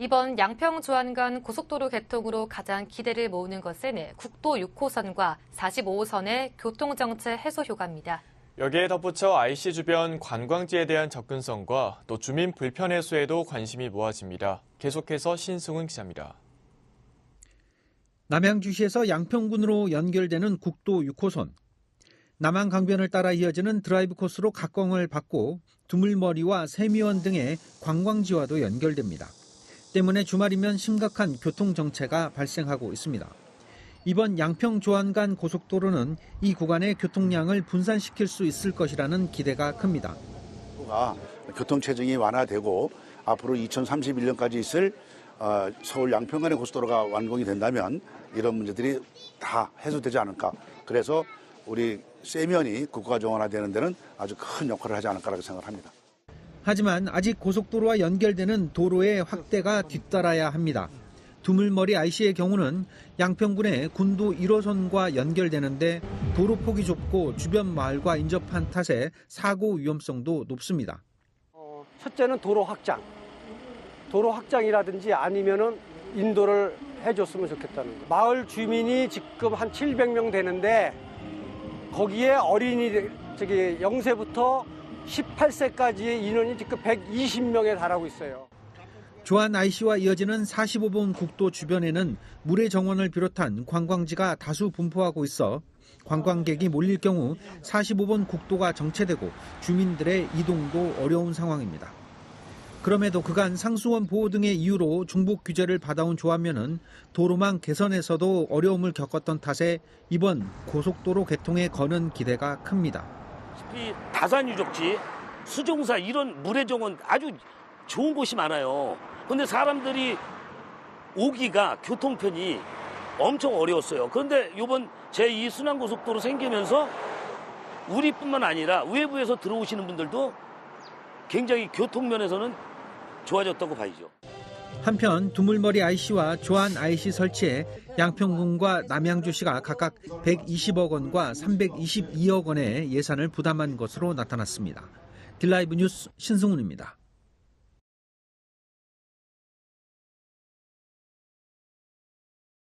이번 양평 조안간 고속도로 개통으로 가장 기대를 모으는 것은 국도 6호선과 45호선의 교통정체 해소 효과입니다. 여기에 덧붙여 IC 주변 관광지에 대한 접근성과 또 주민 불편 해소에도 관심이 모아집니다. 계속해서 신승훈 기자입니다. 남양주시에서 양평군으로 연결되는 국도 6호선. 남한 강변을 따라 이어지는 드라이브 코스로 각광을 받고 두물머리와 세미원 등의 관광지와도 연결됩니다. 때문에 주말이면 심각한 교통 정체가 발생하고 있습니다. 이번 양평 조안간 고속도로는 이 구간의 교통량을 분산시킬 수 있을 것이라는 기대가 큽니다. 가 교통 체증이 완화되고 앞으로 2031년까지 있을 어, 서울 양평 간의 고속도로가 완공이 된다면 이런 문제들이 다 해소되지 않을까. 그래서 우리 세면이 국가 정원화되는 데는 아주 큰 역할을 하지 않을까라고 생각합니다. 하지만 아직 고속도로와 연결되는 도로의 확대가 뒤따라야 합니다. 두물머리 IC의 경우는 양평군의 군도 1호선과 연결되는데 도로 폭이 좁고 주변 마을과 인접한 탓에 사고 위험성도 높습니다. 어, 첫째는 도로 확장. 도로 확장이라든지 아니면은 인도를 해줬으면 좋겠다는 거. 마을 주민이 지금 한 700명 되는데 거기에 어린이 저기 0세부터 18세까지의 인원이 지금 120명에 달하고 있어요. 조안 IC와 이어지는 45번 국도 주변에는 물의 정원을 비롯한 관광지가 다수 분포하고 있어 관광객이 몰릴 경우 45번 국도가 정체되고 주민들의 이동도 어려운 상황입니다. 그럼에도 그간 상수원 보호 등의 이유로 중복 규제를 받아온 조합면은 도로망 개선에서도 어려움을 겪었던 탓에 이번 고속도로 개통에 거는 기대가 큽니다. 이 다산 유적지, 수종사 이런 물의 정원 아주 좋은 곳이 많아요. 근데 사람들이 오기가 교통편이 엄청 어려웠어요. 그런데 이번 제2 순환고속도로 생기면서 우리뿐만 아니라 외부에서 들어오시는 분들도 굉장히 교통면에서는 좋아졌다고 봐야죠. 한편 두물머리 IC와 조안 IC 설치에 양평군과 남양주시가 각각 120억 원과 322억 원의 예산을 부담한 것으로 나타났습니다. 딜라이브 뉴스 신승훈입니다.